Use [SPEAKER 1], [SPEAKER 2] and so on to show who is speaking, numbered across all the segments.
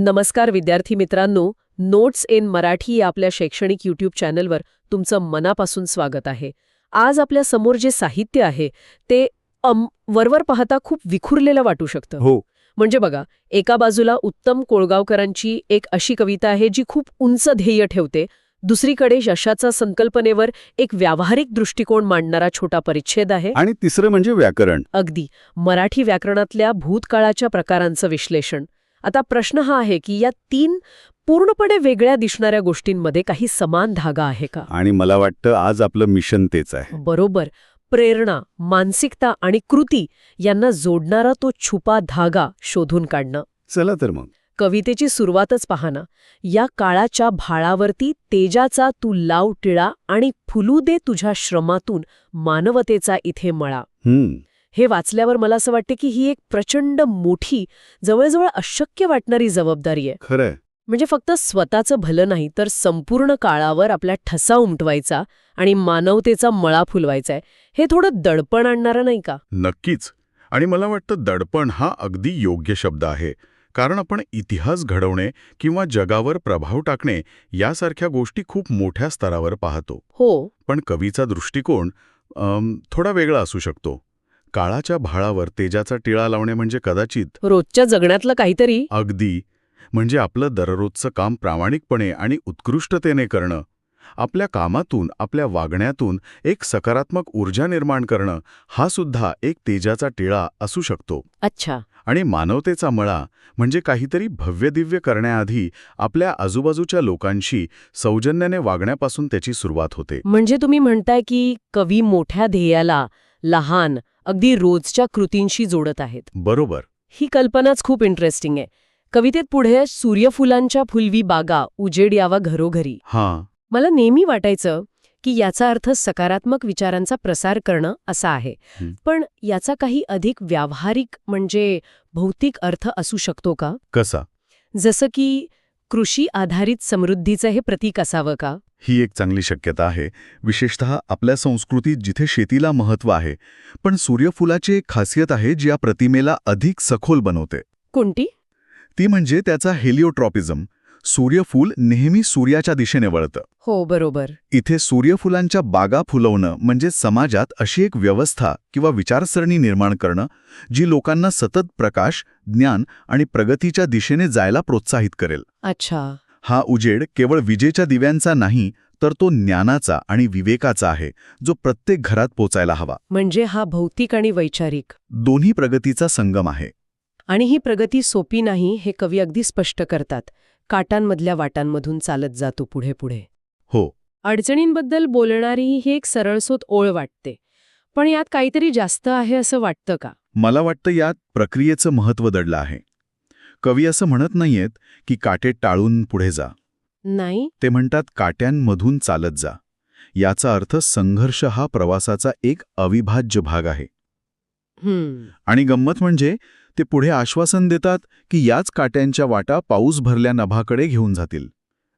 [SPEAKER 1] नमस्कार विद्यार्थी मित्रांनो नोट्स इन मराठी या आपल्या शैक्षणिक युट्यूब चॅनलवर तुमचं मनापासून स्वागत आहे. आज आपल्यासमोर जे साहित्य आहे ते अम वरवर पाहता खूप विखुरलेलं वाटू शकतं.
[SPEAKER 2] हो.
[SPEAKER 1] म्हणजे बघा एका बाजूला उत्तम कोळगावकरांची एक अशी कविता आहे जी खूप उंच ध्येय ठेवते. दुसरीकडे यशाचा संकल्पनेवर एक व्यावहारिक दृष्टिकोन मांडणारा छोटा परिच्छेद आहे.
[SPEAKER 2] आणि तिसरं म्हणजे व्याकरण.
[SPEAKER 1] अगदी. मराठी व्याकरणातल्या भूतकाळाच्या प्रकारांचं विश्लेषण. आता प्रश्न हा आहे की या तीन पूर्णपणे वेगळ्या दिसणाऱ्या गोष्टींमध्ये काही समान धागा आहे का?
[SPEAKER 2] आणि मला वाटतं आज आपलं मिशन तेच आहे.
[SPEAKER 1] बरोबर. प्रेरणा मानसिकता आणि कृती यांना जोडणारा तो छुपा धागा शोधून काढणं.
[SPEAKER 2] चला तर मग.
[SPEAKER 1] कवितेची सुरुवातच पहा ना. या काळाच्या भाळावरती तेजाचा तू लाव टिळा आणि फुलू दे तुझ्या श्रमातून मानवतेचा इथे मळा. हे वाचल्यावर मला असं वाटते की ही एक प्रचंड मोठी जवळजवळ अशक्य वाटणारी जबाबदारी आहे.
[SPEAKER 2] खरंय.
[SPEAKER 1] म्हणजे फक्त स्वतःचं भलं नाही तर संपूर्ण काळावर आपला ठसा उमटवायचा आणि मानवतेचा मळा फुलवायचा आहे. हे थोडं दडपण आणणारं नाही का?
[SPEAKER 3] नक्कीच. आणि मला वाटतं दडपण हा अगदी योग्य शब्द आहे. कारण आपण इतिहास घडवणे किंवा जगावर प्रभाव टाकणे यासारख्या गोष्टी खूप मोठ्या स्तरावर पाहतो.
[SPEAKER 1] हो.
[SPEAKER 3] पण कवीचा दृष्टिकोन थोडा वेगळा असू शकतो. काळाच्या भाळावर तेजाचा टिळा लावणे म्हणजे कदाचित
[SPEAKER 1] रोजच्या जगण्यातलं काहीतरी.
[SPEAKER 3] अगदी. म्हणजे आपलं दररोजचं काम प्रामाणिकपणे आणि उत्कृष्टतेने करणं. आपल्या कामातून आपल्या वागण्यातून एक सकारात्मक ऊर्जा निर्माण करणं हा सुद्धा एक तेजाचा टिळा असू शकतो.
[SPEAKER 1] अच्छा.
[SPEAKER 3] आणि मानवतेचा मळा म्हणजे काहीतरी भव्यदिव्य करण्याआधी आपल्या आजूबाजूच्या लोकांशी सौजन्याने वागण्यापासून त्याची सुरुवात होते.
[SPEAKER 1] म्हणजे तुम्ही म्हणताय की कवी मोठ्या ध्येयाला लहान अगदी रोजच्या कृतींशी जोडत आहेत.
[SPEAKER 3] बरोबर.
[SPEAKER 1] ही कल्पनाच खूप इंटरेस्टिंग आहे. कवितेत पुढे सूर्यफुलांच्या फुलवी बागा उजेड यावा घरोघरी.
[SPEAKER 3] हां.
[SPEAKER 1] मला नेहमी वाटायचं की याचा अर्थ सकारात्मक विचारांचा प्रसार करणं असा आहे. पण याचा काही अधिक व्यावहारिक म्हणजे भौतिक अर्थ असू शकतो का?
[SPEAKER 3] कसा?
[SPEAKER 1] जसं की कृषी आधारित समृद्धीचं हे प्रतीक असावं का?
[SPEAKER 3] ही एक चांगली शक्यता आहे. विशेषतः आपल्या संस्कृतीत जिथे शेतीला महत्त्व आहे पण सूर्यफुलाची एक खासियत आहे जी या प्रतिमेला अधिक सखोल बनवते.
[SPEAKER 1] कोणती?
[SPEAKER 3] ती म्हणजे त्याचा हेलिओट्रॉपिझम सूर्यफूल नेहमी सूर्याच्या दिशेने वळतं.
[SPEAKER 1] हो बरोबर.
[SPEAKER 3] इथे सूर्यफुलांच्या बागा फुलवणं म्हणजे समाजात अशी एक व्यवस्था किंवा विचारसरणी निर्माण करणं जी लोकांना सतत प्रकाश ज्ञान आणि प्रगतीच्या दिशेने जायला प्रोत्साहित करेल.
[SPEAKER 1] अच्छा.
[SPEAKER 3] हा उजेड केवळ विजेच्या दिव्यांचा नाही तर तो ज्ञानाचा आणि विवेकाचा आहे जो प्रत्येक घरात पोचायला हवा.
[SPEAKER 1] म्हणजे हा भौतिक आणि वैचारिक.
[SPEAKER 3] दोन्ही प्रगतीचा संगम आहे.
[SPEAKER 1] आणि ही प्रगती सोपी नाही हे कवी अगदी स्पष्ट करतात. काटांमधल्या वाटांमधून चालत जातो पुढे पुढे.
[SPEAKER 3] हो.
[SPEAKER 1] अडचणींबद्दल बोलणारी ही एक सरळसोत ओळ वाटते. पण यात काहीतरी जास्त आहे असं वाटतं का?
[SPEAKER 3] मला वाटतं यात प्रक्रियेचं महत्त्व दडलं आहे. कवी असं म्हणत नाहीयेत की काटे टाळून पुढे जा.
[SPEAKER 1] नाही.
[SPEAKER 3] ते म्हणतात काट्यांमधून चालत जा. याचा अर्थ संघर्ष हा प्रवासाचा एक अविभाज्य भाग आहे. आणि गंमत म्हणजे ते पुढे आश्वासन देतात की याच काट्यांच्या वाटा पाऊस भरल्या नभाकडे घेऊन जातील.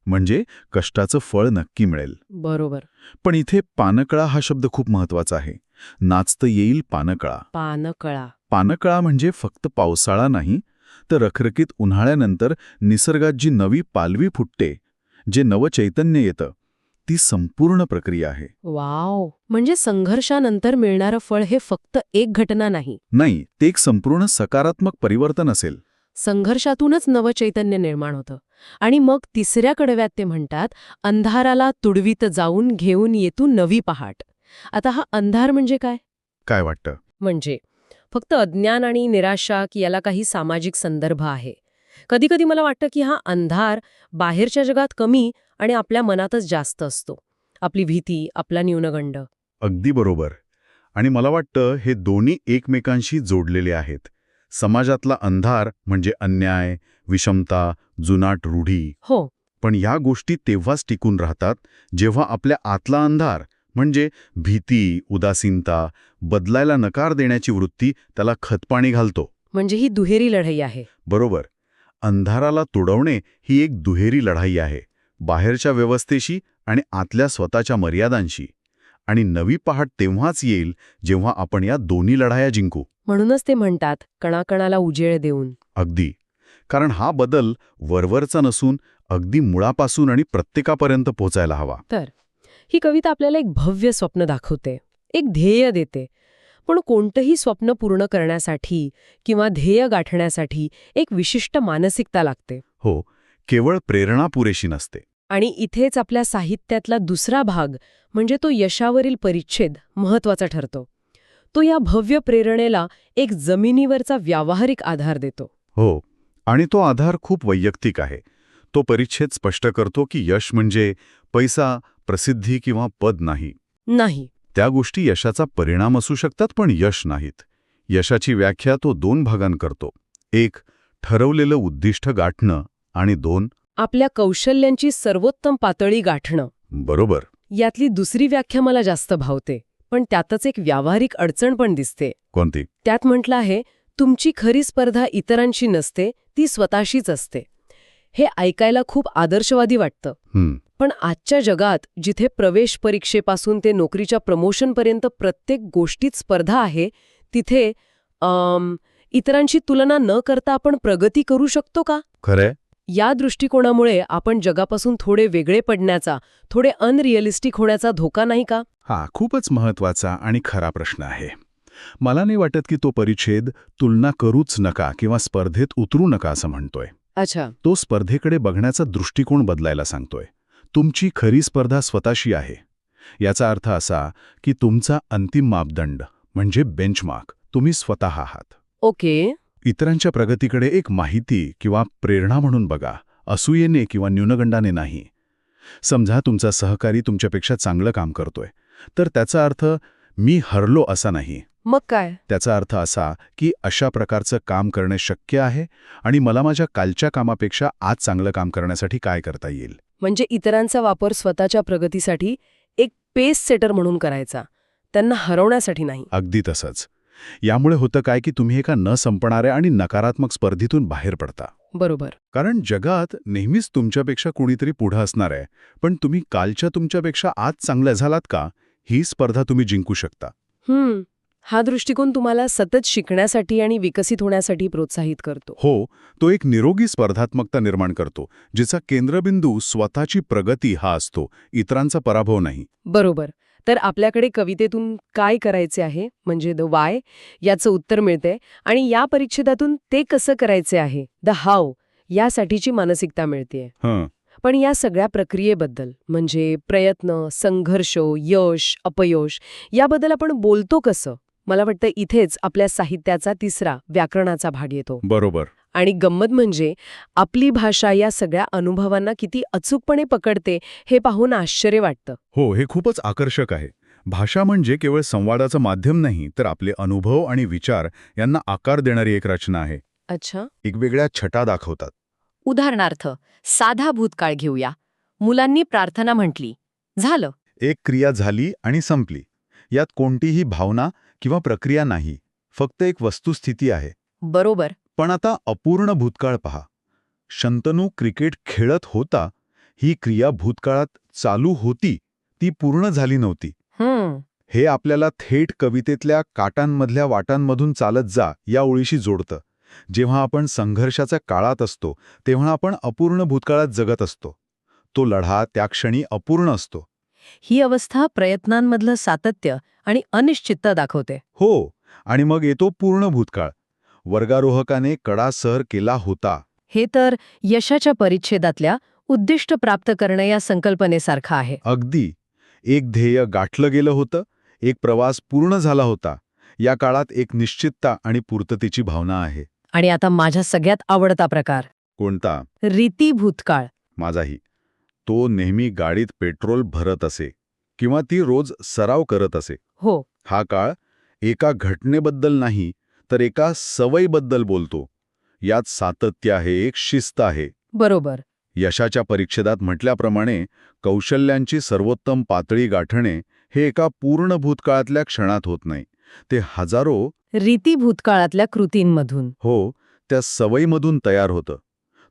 [SPEAKER 3] म्हणजे कष्टाचं फळ नक्की मिळेल.
[SPEAKER 1] बरोबर.
[SPEAKER 3] पण इथे पानकळा हा शब्द खूप महत्त्वाचा आहे. नाचतं येईल पानकळा.
[SPEAKER 1] पानकळा.
[SPEAKER 3] पानकळा म्हणजे फक्त पावसाळा नाही तर रखरखीत उन्हाळ्यानंतर निसर्गात जी नवी पालवी फुटते जे नवचैतन्य येतं ती संपूर्ण प्रक्रिया आहे.
[SPEAKER 1] वाव! म्हणजे संघर्षानंतर मिळणारं फळ हे फक्त एक घटना नाही.
[SPEAKER 3] नाही ते एक संपूर्ण सकारात्मक परिवर्तन असेल.
[SPEAKER 1] संघर्षातूनच नवचैतन्य निर्माण होतं. आणि मग तिसऱ्या कडव्यात ते म्हणतात अंधाराला तुडवीत जाऊन घेऊन येतू नवी पहाट. आता हा अंधार म्हणजे काय?
[SPEAKER 3] काय वाटतं?
[SPEAKER 1] म्हणजे फक्त अज्ञान आणि निराशा की याला काही सामाजिक संदर्भ आहे. कधीकधी मला वाटतं की हा अंधार बाहेरच्या जगात कमी आणि आपल्या मनातच जास्त असतो. आपली भीती आपला न्यूनगंड.
[SPEAKER 3] अगदी बरोबर. आणि मला वाटतं हे दोन्ही एकमेकांशी जोडलेले आहेत. समाजातला अंधार म्हणजे अन्याय विषमता जुनाट रूढी.
[SPEAKER 1] हो.
[SPEAKER 3] पण या गोष्टी तेव्हाच टिकून राहतात जेव्हा आपल्या आतला अंधार म्हणजे भीती उदासीनता बदलायला नकार देण्याची वृत्ती त्याला खतपाणी घालतो.
[SPEAKER 1] म्हणजे ही दुहेरी लढाई आहे.
[SPEAKER 3] बरोबर. अंधाराला तुडवणे ही एक दुहेरी लढाई आहे बाहेरच्या व्यवस्थेशी आणि आतल्या स्वतःच्या मर्यादांशी. आणि नवी पहाट तेव्हाच येईल जेव्हा आपण या दोन्ही लढाया जिंकू.
[SPEAKER 1] म्हणूनच ते म्हणतात कणाकणाला उजेळ देऊन.
[SPEAKER 3] अगदी. कारण हा बदल वरवरचा नसून अगदी मुळापासून आणि प्रत्येकापर्यंत पोचायला हवा.
[SPEAKER 1] तर ही कविता आपल्याला एक भव्य स्वप्न दाखवते एक ध्येय देते पण कोणतंही स्वप्न पूर्ण करण्यासाठी किंवा ध्येय गाठण्यासाठी एक विशिष्ट मानसिकता लागते.
[SPEAKER 3] हो केवळ प्रेरणा पुरेशी नसते.
[SPEAKER 1] आणि इथेच आपल्या साहित्यातला दुसरा भाग म्हणजे तो यशावरील परिच्छेद महत्त्वाचा ठरतो. तो या भव्य प्रेरणेला एक जमिनीवरचा व्यावहारिक आधार देतो.
[SPEAKER 3] हो आणि तो आधार खूप वैयक्तिक आहे. तो परिच्छेद स्पष्ट करतो की यश म्हणजे पैसा प्रसिद्धी किंवा पद नाही.
[SPEAKER 1] नाही.
[SPEAKER 3] त्या गोष्टी यशाचा परिणाम असू शकतात पण यश नाहीत. यशाची व्याख्या तो दोन भागां करतो एक ठरवलेलं उद्दिष्ट गाठणं आणि दोन
[SPEAKER 1] आपल्या कौशल्यांची सर्वोत्तम पातळी गाठणं.
[SPEAKER 3] बरोबर.
[SPEAKER 1] यातली दुसरी व्याख्या मला जास्त भावते पण त्यातच एक व्यावहारिक अडचण पण दिसते.
[SPEAKER 3] कोणती?
[SPEAKER 1] त्यात म्हटलं आहे तुमची खरी स्पर्धा इतरांशी नसते ती स्वतःशीच असते. हे ऐकायला खूप आदर्शवादी वाटतं. पण आजच्या जगात जिथे प्रवेश परीक्षेपासून ते नोकरीच्या प्रमोशनपर्यंत प्रत्येक गोष्टीत स्पर्धा आहे तिथे इतरांशी तुलना न करता आपण प्रगती करू शकतो का?
[SPEAKER 3] खरंय.
[SPEAKER 1] या दृष्टिकोनामुळे आपण जगापासून थोडे वेगळे पडण्याचा थोडे अनरिअलिस्टिक होण्याचा धोका नाही का?
[SPEAKER 3] हा खूपच महत्त्वाचा आणि खरा प्रश्न आहे. मला नाही वाटत की तो परिच्छेद तुलना करूच नका किंवा स्पर्धेत उतरू नका असं म्हणतोय.
[SPEAKER 1] अच्छा.
[SPEAKER 3] तो स्पर्धेकडे बघण्याचा दृष्टिकोन बदलायला सांगतोय. तुमची खरी स्पर्धा स्वतःशी आहे. याचा अर्थ असा की तुमचा अंतिम मापदंड म्हणजे बेंचमार्क तुम्ही स्वतः आहात.
[SPEAKER 1] ओके.
[SPEAKER 3] इतरांच्या प्रगतीकडे एक माहिती किंवा प्रेरणा म्हणून बघा. असूयेने किंवा न्यूनगंडाने नाही. समजा तुमचा सहकारी तुमच्यापेक्षा चांगलं काम करतोय. तर त्याचा अर्थ मी हरलो असा नाही.
[SPEAKER 1] मग काय?
[SPEAKER 3] त्याचा अर्थ असा की अशा प्रकारचं काम करणे शक्य आहे? आणि मला माझ्या कालच्या कामापेक्षा आज चांगलं काम करण्यासाठी काय करता येईल?
[SPEAKER 1] म्हणजे इतरांचा वापर स्वतःच्या प्रगतीसाठी एक पेस सेटर म्हणून करायचा. त्यांना हरवण्यासाठी नाही.
[SPEAKER 3] अगदी तसंच. यामुळे होतं काय की तुम्ही एका न संपणाऱ्या आणि नकारात्मक स्पर्धेतून बाहेर पडता.
[SPEAKER 1] बरोबर.
[SPEAKER 3] कारण जगात नेहमीच तुमच्यापेक्षा कोणीतरी पुढं असणार आहे पण तुम्ही कालच्या तुमच्यापेक्षा आज चांगल्या झालात का? ही स्पर्धा तुम्ही जिंकू शकता.
[SPEAKER 1] हम्म. हा दृष्टिकोन तुम्हाला सतत शिकण्यासाठी आणि विकसित होण्यासाठी प्रोत्साहित करतो.
[SPEAKER 3] हो तो एक निरोगी स्पर्धात्मकता निर्माण करतो जिचा केंद्रबिंदू स्वतःची प्रगती हा असतो इतरांचा पराभव नाही.
[SPEAKER 1] बरोबर. तर आपल्याकडे कवितेतून काय करायचे आहे? म्हणजे द वाय याचं उत्तर मिळते आणि या परिच्छेदातून ते कसं करायचे आहे? द हाव यासाठीची मानसिकता मिळते पण या सगळ्या प्रक्रियेबद्दल म्हणजे प्रयत्न संघर्ष यश अपयश याबद्दल आपण बोलतो कसं? मला वाटतं इथेच आपल्या साहित्याचा तिसरा व्याकरणाचा भाग येतो.
[SPEAKER 3] बरोबर.
[SPEAKER 1] आणि गंमत म्हणजे आपली भाषा या सगळ्या अनुभवांना किती अचूकपणे पकडते हे पाहून आश्चर्य वाटतं.
[SPEAKER 3] हो हे खूपच आकर्षक आहे. भाषा म्हणजे केवळ संवादाचं माध्यम नाही तर आपले अनुभव आणि विचार यांना आकार देणारी एक रचना आहे.
[SPEAKER 1] अच्छा.
[SPEAKER 3] वेगवेगळ्या छटा दाखवतात.
[SPEAKER 4] उदाहरणार्थ साधा भूतकाळ घेऊया. मुलांनी प्रार्थना म्हटली. झालं.
[SPEAKER 3] एक क्रिया झाली आणि संपली. यात कोणतीही भावना किंवा प्रक्रिया नाही फक्त एक वस्तुस्थिती आहे.
[SPEAKER 4] बरोबर.
[SPEAKER 3] पण आता अपूर्ण भूतकाळ पहा. शंतनू क्रिकेट खेळत होता ही क्रिया भूतकाळात चालू होती ती पूर्ण झाली नव्हती. हे आपल्याला थेट कवितेतल्या काटांमधल्या वाटांमधून चालत जा या ओळीशी जोडतं. जेव्हा आपण संघर्षाच्या काळात असतो तेव्हा आपण अपूर्ण भूतकाळात जगत असतो. तो लढा त्या क्षणी अपूर्ण असतो.
[SPEAKER 4] ही अवस्था प्रयत्नांमधलं सातत्य आणि अनिश्चितता दाखवते.
[SPEAKER 3] हो आणि मग येतो पूर्ण भूतकाळ. वर्गारोहकाने कडा सर केला होता.
[SPEAKER 4] हे तर यशाच्या परिच्छेदातल्या उद्दिष्ट प्राप्त करणं या संकल्पनेसारखं आहे.
[SPEAKER 3] अगदी. एक ध्येय गाठलं गेलं होतं एक प्रवास पूर्ण झाला होता. या काळात एक निश्चितता आणि पूर्ततेची भावना आहे.
[SPEAKER 4] आणि आता माझ्या सगळ्यात आवडता प्रकार.
[SPEAKER 3] कोणता?
[SPEAKER 4] रीती भूतकाळ.
[SPEAKER 3] माझाही. तो नेहमी गाडीत पेट्रोल भरत असे किंवा ती रोज सराव करत असे.
[SPEAKER 4] हो.
[SPEAKER 3] हा काळ एका घटनेबद्दल नाही तर एका सवयीबद्दल बोलतो. यात सातत्य आहे एक शिस्त आहे.
[SPEAKER 4] बरोबर.
[SPEAKER 3] यशाच्या परीक्षेदात म्हटल्याप्रमाणे कौशल्यांची सर्वोत्तम पातळी गाठणे हे एका पूर्ण भूतकाळातल्या क्षणात होत नाही. ते हजारो
[SPEAKER 4] रीती भूतकाळातल्या कृतींमधून.
[SPEAKER 3] हो त्या सवयीमधून तयार होतं.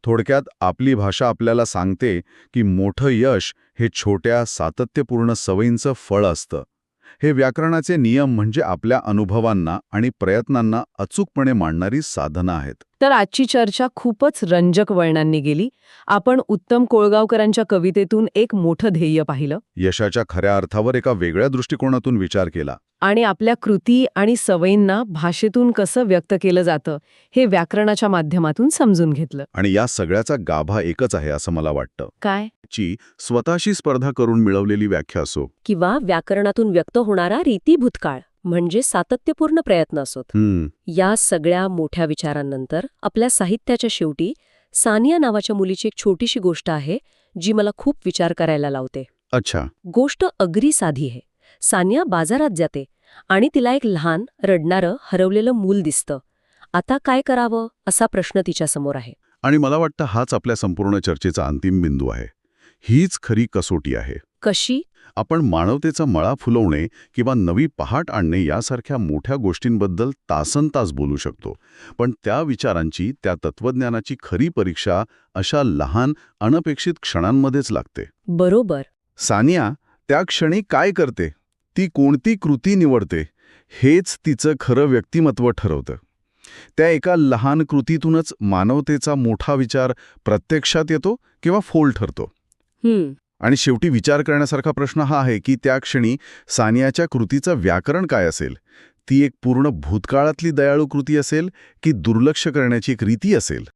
[SPEAKER 3] थोडक्यात आपली भाषा आपल्याला सांगते की मोठं यश हे छोट्या सातत्यपूर्ण सवयींचं फळ असतं. हे व्याकरणाचे नियम म्हणजे आपल्या अनुभवांना आणि प्रयत्नांना अचूकपणे मांडणारी साधनं आहेत.
[SPEAKER 4] तर आजची चर्चा खूपच रंजक वळणांनी गेली. आपण उत्तम कोळगावकरांच्या कवितेतून एक मोठं ध्येय पाहिलं.
[SPEAKER 3] यशाच्या खऱ्या अर्थावर एका वेगळ्या दृष्टिकोनातून विचार केला.
[SPEAKER 4] आणि आपल्या कृती आणि सवयींना भाषेतून कसं व्यक्त केलं जातं हे व्याकरणाच्या माध्यमातून समजून घेतलं.
[SPEAKER 3] आणि या सगळ्याचा गाभा एकच आहे असं मला वाटतं.
[SPEAKER 4] काय?
[SPEAKER 3] ची स्वतःशी स्पर्धा करून मिळवलेली व्याख्या असो.
[SPEAKER 1] किंवा व्याकरणातून व्यक्त होणारा रीती भूतकाळ. म्हणजे सातत्यपूर्ण प्रयत्न असोत. या सगळ्या मोठ्या विचारांनंतर आपल्या साहित्याच्या शेवटी सानिया नावाच्या मुलीची एक छोटीशी गोष्ट आहे जी मला खूप विचार करायला लावते.
[SPEAKER 3] अच्छा.
[SPEAKER 1] गोष्ट अगदी साधी आहे. सानिया बाजारात जाते आणि तिला एक लहान रडणारं हरवलेलं मूल दिसतं. आता काय करावं असा प्रश्न तिच्यासमोर आहे.
[SPEAKER 3] आणि मला वाटतं हाच आपल्या संपूर्ण चर्चेचा अंतिम बिंदू आहे. हीच खरी कसोटी आहे.
[SPEAKER 1] कशी?
[SPEAKER 3] आपण मानवतेचा मळा फुलवणे किंवा नवी पहाट आणणे यासारख्या मोठ्या गोष्टींबद्दल तासनतास बोलू शकतो. पण त्या विचारांची त्या तत्वज्ञानाची खरी परीक्षा अशा लहान अनपेक्षित क्षणांमध्येच लागते.
[SPEAKER 1] बरोबर.
[SPEAKER 3] सानिया त्या क्षणी काय करते? ती कोणती कृती निवडते? हेच तिचं खरं व्यक्तिमत्व ठरवतं. त्या एका लहान कृतीतूनच मानवतेचा मोठा विचार प्रत्यक्षात येतो किंवा फोल ठरतो. आणि शेवटी विचार करण्यासारखा प्रश्न हा आहे की त्या क्षणी सानियाच्या कृतीचं व्याकरण काय असेल? ती एक पूर्ण भूतकाळातली दयाळू कृती असेल की दुर्लक्ष करण्याची एक रीती असेल?